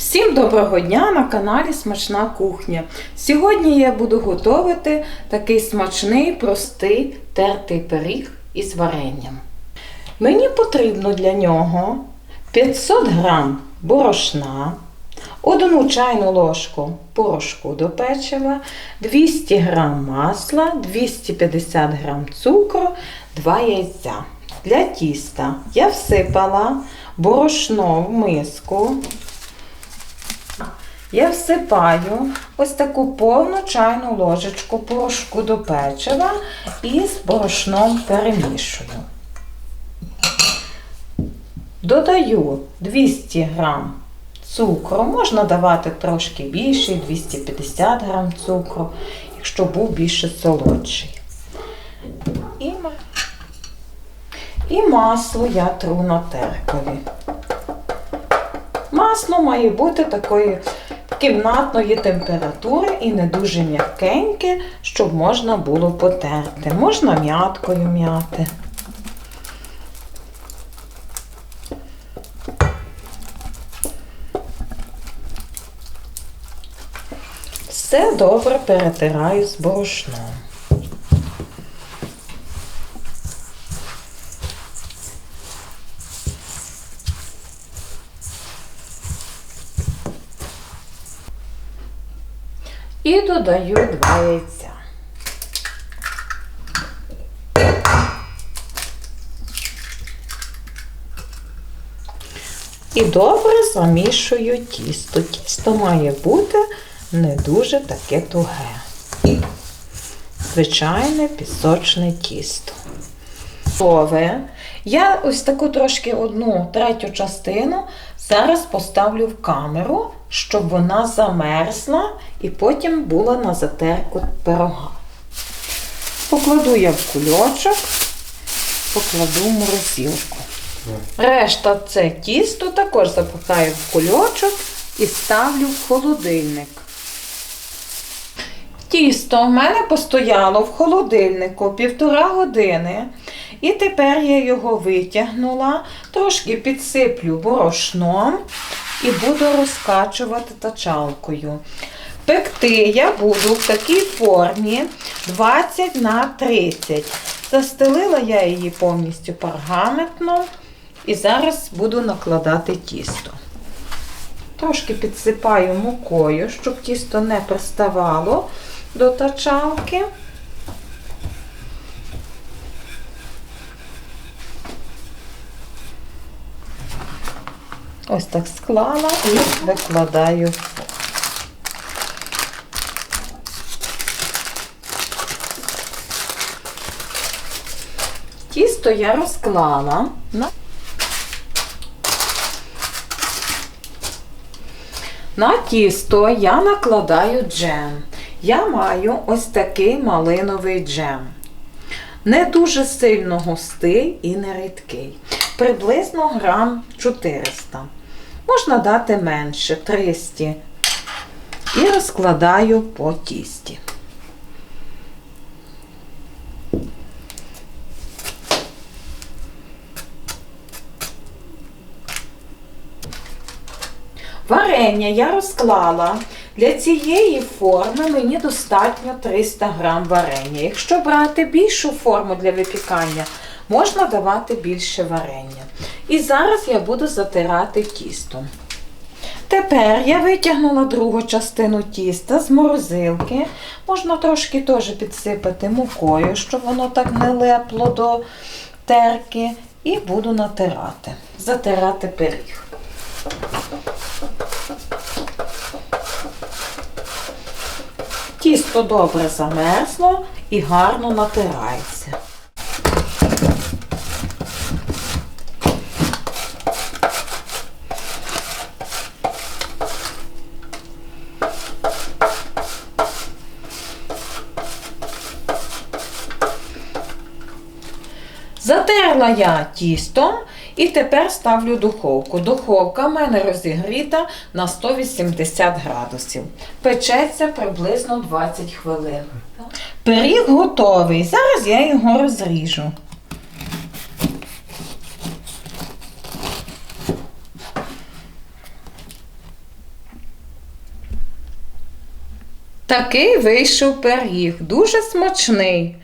Всім доброго дня на каналі Смачна кухня. Сьогодні я буду готувати такий смачний, простий тертий пиріг із варенням. Мені потрібно для нього 500 грам борошна, 1 чайну ложку порошку до печива, 200 грам масла, 250 грам цукру, 2 яйця. Для тіста я всипала борошно в миску. Я всипаю ось таку повну чайну ложечку порошку до печива і з борошном перемішую. Додаю 200 грам цукру, можна давати трошки більше, 250 грам цукру, якщо був більше солодший. І, і масло я тру на теркові. Масло має бути такої кімнатної температури і не дуже м'якеньке, щоб можна було потерти. Можна м'яткою м'яти. Все добре перетираю з борошном. І додаю два яйця. І добре замішую тісто. Тісто має бути не дуже таке туге. Звичайне пісочне тісто. Готове. Я ось таку трошки одну третю частину зараз поставлю в камеру, щоб вона замерзла і потім була на затерку пирога. Покладу я в кульочок, покладу в морозилку. Решта це тісто також запихаю в кульочок і ставлю в холодильник. Тісто в мене постояло в холодильнику півтора години. І тепер я його витягнула, трошки підсиплю борошном і буду розкачувати тачалкою. Пекти я буду в такій формі 20 на 30. Застелила я її повністю пергаментно і зараз буду накладати тісто. Трошки підсипаю мукою, щоб тісто не приставало до тачалки. Ось так склала і викладаю. Тісто я розклала на тісто я накладаю джем. Я маю ось такий малиновий джем. Не дуже сильно густий і не рідкий. Приблизно грам 400. Можна дати менше 300. І розкладаю по тісті. Варення я розклала. Для цієї форми мені достатньо 300 грам варення. Якщо брати більшу форму для випікання, можна давати більше варення. І зараз я буду затирати тісто. Тепер я витягнула другу частину тіста з морозилки. Можна трошки теж підсипати мукою, щоб воно так не лепло до терки. І буду натирати. Затирати пиріг. Тісто добре замерзло і гарно натирається. Затерла я тістом і тепер ставлю духовку. Духовка в мене розігріта на 180 градусів. Печеться приблизно 20 хвилин. Пиріг готовий. Зараз я його розріжу. Такий вийшов пиріг, дуже смачний.